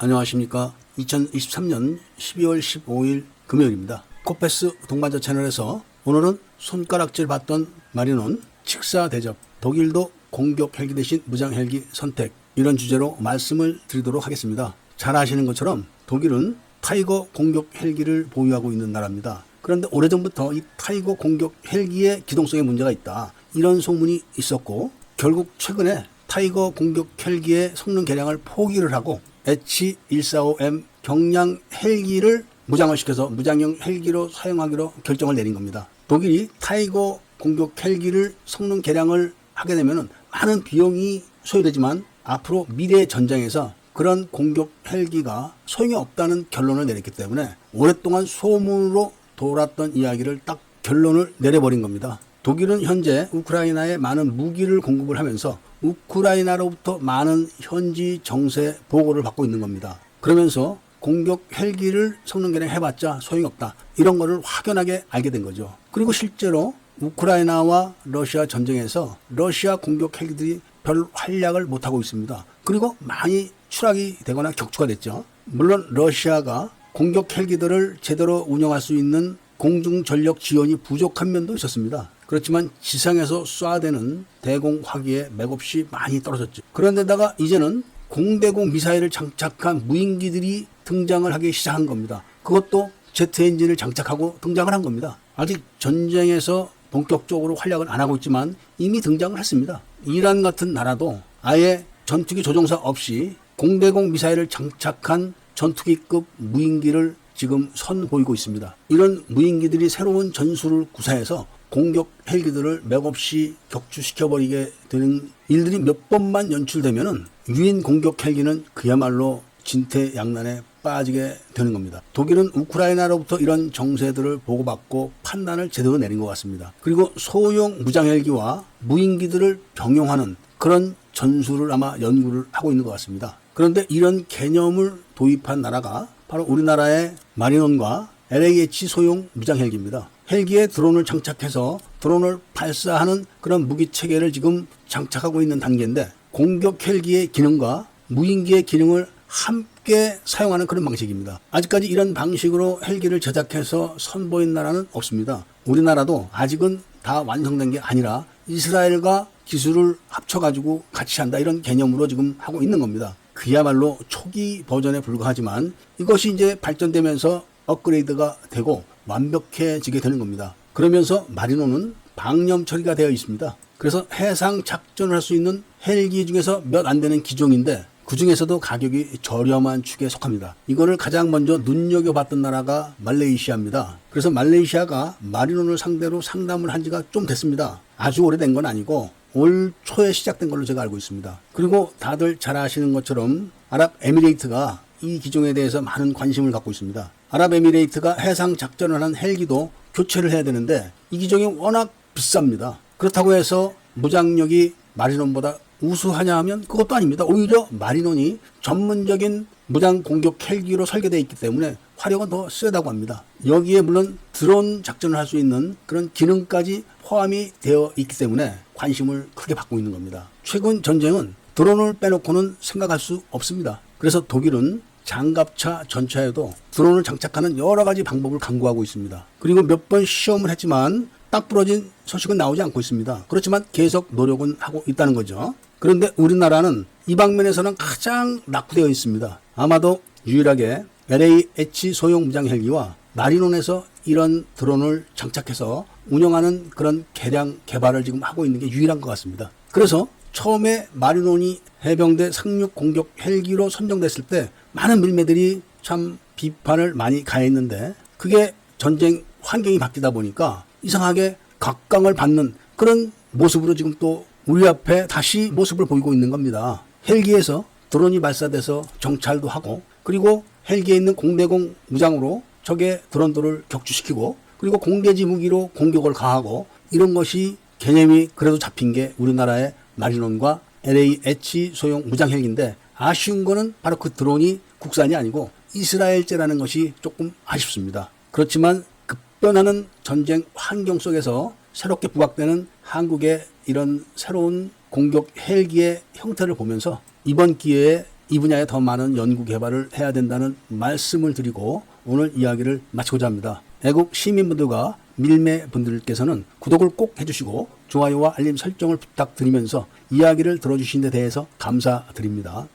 안녕하십니까. 2023년 12월 15일 금요일입니다. 코페스 동반자 채널에서 오늘은 손가락질 받던 마리논 칙사 대접 독일도 공격 헬기 대신 무장 헬기 선택 이런 주제로 말씀을 드리도록 하겠습니다. 잘 아시는 것처럼 독일은 타이거 공격 헬기를 보유하고 있는 나라입니다. 그런데 오래전부터 이 타이거 공격 헬기의 기동성에 문제가 있다. 이런 소문이 있었고 결국 최근에 타이거 공격 헬기의 성능 개량을 포기를 하고 H145M 경량 헬기를 무장을 시켜서 무장형 헬기로 사용하기로 결정을 내린 겁니다. 독일이 타이거 공격 헬기를 성능 개량을 하게 되면 많은 비용이 소요되지만 앞으로 미래 전장에서 그런 공격 헬기가 소용이 없다는 결론을 내렸기 때문에 오랫동안 소문으로 돌았던 이야기를 딱 결론을 내려버린 겁니다. 독일은 현재 우크라이나에 많은 무기를 공급을 하면서 우크라이나로부터 많은 현지 정세 보고를 받고 있는 겁니다. 그러면서 공격 헬기를 성능 개량 해봤자 소용이 없다. 이런 거를 확연하게 알게 된 거죠. 그리고 실제로 우크라이나와 러시아 전쟁에서 러시아 공격 헬기들이 별 활약을 못하고 있습니다. 그리고 많이 추락이 되거나 격추가 됐죠. 물론 러시아가 공격 헬기들을 제대로 운영할 수 있는 공중 전력 지원이 부족한 면도 있었습니다. 그렇지만 지상에서 쏴대는 대공 화기에 맥없이 많이 떨어졌죠. 그런데다가 이제는 공대공 미사일을 장착한 무인기들이 등장을 하기 시작한 겁니다. 그것도 제트 엔진을 장착하고 등장을 한 겁니다. 아직 전쟁에서 본격적으로 활약을 안 하고 있지만 이미 등장을 했습니다. 이란 같은 나라도 아예 전투기 조종사 없이 공대공 미사일을 장착한 전투기급 무인기를 지금 선보이고 있습니다. 이런 무인기들이 새로운 전술을 구사해서 공격 헬기들을 맥없이 격추시켜버리게 되는 일들이 몇 번만 연출되면은 유인 공격 헬기는 그야말로 진퇴양난에 빠지게 되는 겁니다. 독일은 우크라이나로부터 이런 정세들을 보고받고 판단을 제대로 내린 것 같습니다. 그리고 소형 무장 헬기와 무인기들을 병용하는 그런 전술을 아마 연구를 하고 있는 것 같습니다. 그런데 이런 개념을 도입한 나라가 바로 우리나라의 마리논과 LAH 소형 무장 헬기입니다. 헬기에 드론을 장착해서 드론을 발사하는 그런 무기 체계를 지금 장착하고 있는 단계인데 공격 헬기의 기능과 무인기의 기능을 함께 사용하는 그런 방식입니다. 아직까지 이런 방식으로 헬기를 제작해서 선보인 나라는 없습니다. 우리나라도 아직은 다 완성된 게 아니라 이스라엘과 기술을 합쳐가지고 같이 한다 이런 개념으로 지금 하고 있는 겁니다. 그야말로 초기 버전에 불과하지만 이것이 이제 발전되면서 업그레이드가 되고 완벽해지게 되는 겁니다. 그러면서 마리노는 방염 처리가 되어 있습니다. 그래서 해상 작전을 할 수 있는 헬기 중에서 몇 안 되는 기종인데 그 중에서도 가격이 저렴한 축에 속합니다. 이거를 가장 먼저 눈여겨봤던 나라가 말레이시아입니다. 그래서 말레이시아가 마리논을 상대로 상담을 한 지가 좀 됐습니다. 아주 오래된 건 아니고 올 초에 시작된 걸로 제가 알고 있습니다. 그리고 다들 잘 아시는 것처럼 아랍에미레이트가 이 기종에 대해서 많은 관심을 갖고 있습니다. 아랍에미레이트가 해상 작전을 한 헬기도 교체를 해야 되는데 이 기종이 워낙 비쌉니다. 그렇다고 해서 무장력이 마리논보다 우수하냐 하면 그것도 아닙니다. 오히려 마리논이 전문적인 무장 공격 헬기로 설계되어 있기 때문에 화력은 더 세다고 합니다. 여기에 물론 드론 작전을 할 수 있는 그런 기능까지 포함이 되어 있기 때문에 관심을 크게 받고 있는 겁니다. 최근 전쟁은 드론을 빼놓고는 생각할 수 없습니다. 그래서 독일은 장갑차 전차에도 드론을 장착하는 여러 가지 방법을 강구하고 있습니다. 그리고 몇 번 시험을 했지만 딱 부러진 소식은 나오지 않고 있습니다. 그렇지만 계속 노력은 하고 있다는 거죠. 그런데 우리나라는 이 방면에서는 가장 낙후되어 있습니다. 아마도 유일하게 LAH 소형 무장 헬기와 마리논에서 이런 드론을 장착해서 운영하는 그런 개량 개발을 지금 하고 있는 게 유일한 것 같습니다. 그래서 처음에 마리논이 해병대 상륙 공격 헬기로 선정됐을 때 많은 밀매들이 참 비판을 많이 가했는데 그게 전쟁 환경이 바뀌다 보니까 이상하게 각광을 받는 그런 모습으로 지금 또 우리 앞에 다시 모습을 보이고 있는 겁니다. 헬기에서 드론이 발사돼서 정찰도 하고 그리고 헬기에 있는 공대공 무장으로 적의 드론들을 격추시키고 그리고 공대지 무기로 공격을 가하고 이런 것이 개념이 그래도 잡힌 게 우리나라의 마리논과 LAH 소형 무장 헬기인데 아쉬운 거는 바로 그 드론이 국산이 아니고 이스라엘제라는 것이 조금 아쉽습니다. 그렇지만 변하는 전쟁 환경 속에서 새롭게 부각되는 한국의 이런 새로운 공격 헬기의 형태를 보면서 이번 기회에 이 분야에 더 많은 연구 개발을 해야 된다는 말씀을 드리고 오늘 이야기를 마치고자 합니다. 애국 시민분들과 밀매 분들께서는 구독을 꼭 해주시고 좋아요와 알림 설정을 부탁드리면서 이야기를 들어주신 데 대해서 감사드립니다.